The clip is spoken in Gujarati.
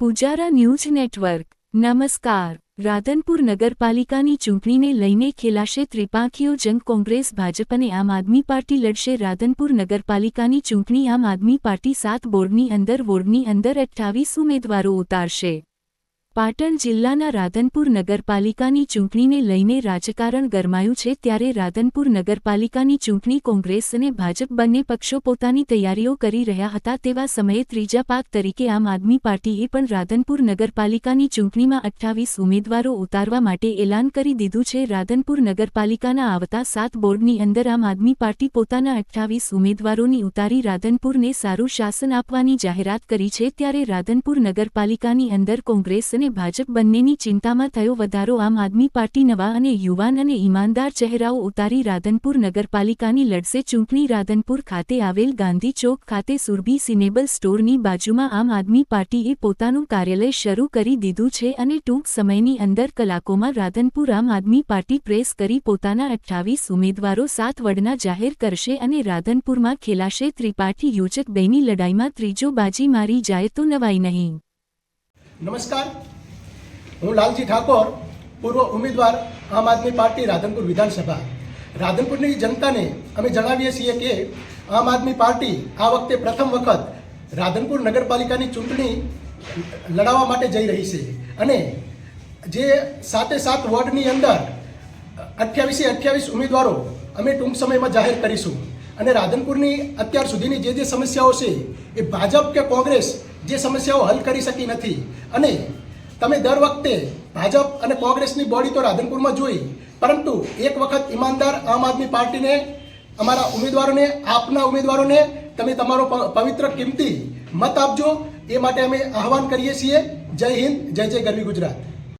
Pujara news network. નમસ્કાર. રાધનપુર નગરપાલિકાની ચૂંટણીને લઈને ખેલાશે ત્રિપાંખીઓ જંગ કોંગ્રેસ, ભાજપ અને આમ આદમી પાર્ટી લડશે રાધનપુર નગરપાલિકાની ચૂંટણી આમ આદમી પાર્ટી સાત બોર્ડની અંદર, વોર્ડની અંદર અઠ્ઠાવીસ ઉમેદવારો ઉતારશે. પાટણ જિલ્લાના રાધનપુર નગરપાલિકાની ચૂંટણીને લઈને રાજકારણ ગરમાયું છે ત્યારે રાધનપુર નગરપાલિકાની ચૂંટણી કોંગ્રેસ અને ભાજપ બંને પક્ષો પોતાની તૈયારીઓ કરી રહ્યા હતા તેવા સમયે ત્રીજા પાક તરીકે આમ આદમી પાર્ટીએ પણ રાધનપુર નગરપાલિકાની ચૂંટણીમાં અઠ્ઠાવીસ ઉમેદવારો ઉતારવા માટે એલાન કરી દીધું છે. રાધનપુર નગરપાલિકાના આવતા સાત બોર્ડની અંદર આમ આદમી પાર્ટી પોતાના અઠ્ઠાવીસ ઉમેદવારોની ઉતારી રાધનપુરને સારું શાસન આપવાની જાહેરાત કરી છે ત્યારે રાધનપુર નગરપાલિકાની અંદર કોંગ્રેસ અને ભાજપ બંનેની ચિંતામાં થયો વધારો આમ આદમી પાર્ટી નવા અને યુવાન અને ઈમાનદાર ચહેરાઓ ઉતારી રાધનપુર નગરપાલિકાની લડશે ચૂંટણી રાધનપુર ખાતે આવેલ ગાંધી ચોક ખાતે સુરભી સિનેબલ સ્ટોરની બાજુમાં આમ આદમી પાર્ટીએ પોતાનું કાર્યાલય શરૂ કરી દીધું છે અને ટૂંક સમયની અંદર કલાકોમાં રાધનપુર આમ આદમી પાર્ટી પ્રેસ કરી પોતાના અઠ્ઠાવીસ ઉમેદવારો સાત વડના જાહેર કરશે અને રાધનપુરમાં ખેલાશે ત્રિપાઠી યોજક બેની લડાઈમાં ત્રીજો બાજી મારી જાય તો નવાઈ નહીં. નમસ્કાર. હું લાલજી ઠાકોર, પૂર્વ ઉમેદવાર આમ આદમી પાર્ટી રાધનપુર વિધાનસભા. રાધનપુરની જનતાને અમે જણાવીએ છીએ કે આમ આદમી પાર્ટી આ વખતે પ્રથમ વખત રાધનપુર નગરપાલિકાની ચૂંટણી લડાવવા માટે જઈ રહી છે. અને જે સાતે સાત વોર્ડની અંદર અઠ્યાવીસે અઠ્યાવીસ ઉમેદવારો અમે ટૂંક સમયમાં જાહેર કરીશું. અને રાધનપુરની અત્યાર સુધીની જે જે સમસ્યાઓ છે એ ભાજપ કે કોંગ્રેસ જે સમસ્યાઓ હલ કરી શકી નથી. અને તમે દર વખતે ભાજપ અને કોંગ્રેસની બોડી તો રાધનપુરમાં જોઈ, પરંતુ એક વખત ઈમાનદાર આમ આદમી પાર્ટીને, અમારા ઉમેદવારોને, આપના ઉમેદવારોને તમે તમારો પવિત્ર કિંમતી મત આપજો. એ માટે અમે આહવાન કરીએ છીએ. જય હિન્દ, જય જય ગરવી ગુજરાત.